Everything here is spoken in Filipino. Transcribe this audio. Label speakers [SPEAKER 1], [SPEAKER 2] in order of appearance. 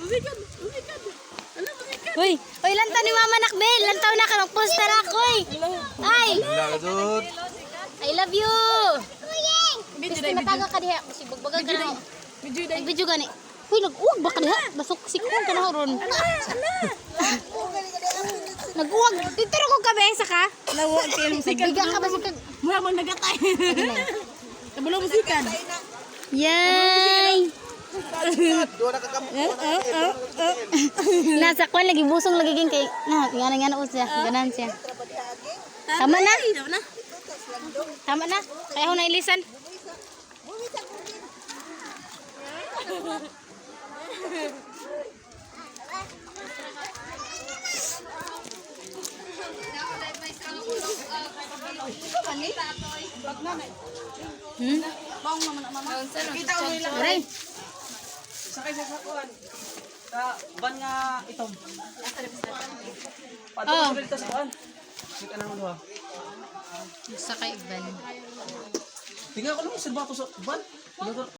[SPEAKER 1] Umikan, umikan. Alam, umikan.
[SPEAKER 2] Uy, uy, lantaw ni Mama Nakbel. Lantaw na ka, mag-poster ako eh. Ay. I love you.
[SPEAKER 1] Video
[SPEAKER 2] Gusto mataga ka diha. Kasi bagbaga ka na.
[SPEAKER 1] Video dai.
[SPEAKER 2] Nag-video gani. Uy, nag-uwag ba ka diha? Basok sikon ka na ron. Nag-uwag. Titiro ko ka ba sa ka?
[SPEAKER 1] Lawa kay musikan.
[SPEAKER 2] Nagbiga ka ba sa ka?
[SPEAKER 1] Mura mo nagatay. Kabalo musikan.
[SPEAKER 2] Yay! Nasa kwan lagi busong lagi ging kay na ngana ngana usya ganan siya. Tama na.
[SPEAKER 1] Tama na.
[SPEAKER 2] Kaya ako na ilisan. Hmm?
[SPEAKER 1] Bang naman mama. Kita mo nila.
[SPEAKER 3] Sakay sa sakuan. Sa nga itom.
[SPEAKER 2] Oh.
[SPEAKER 3] Pato ko dito sa kuan. Kita na mo
[SPEAKER 2] Sa kay Ivan.
[SPEAKER 3] Tingnan ko lang sir ba to sa van.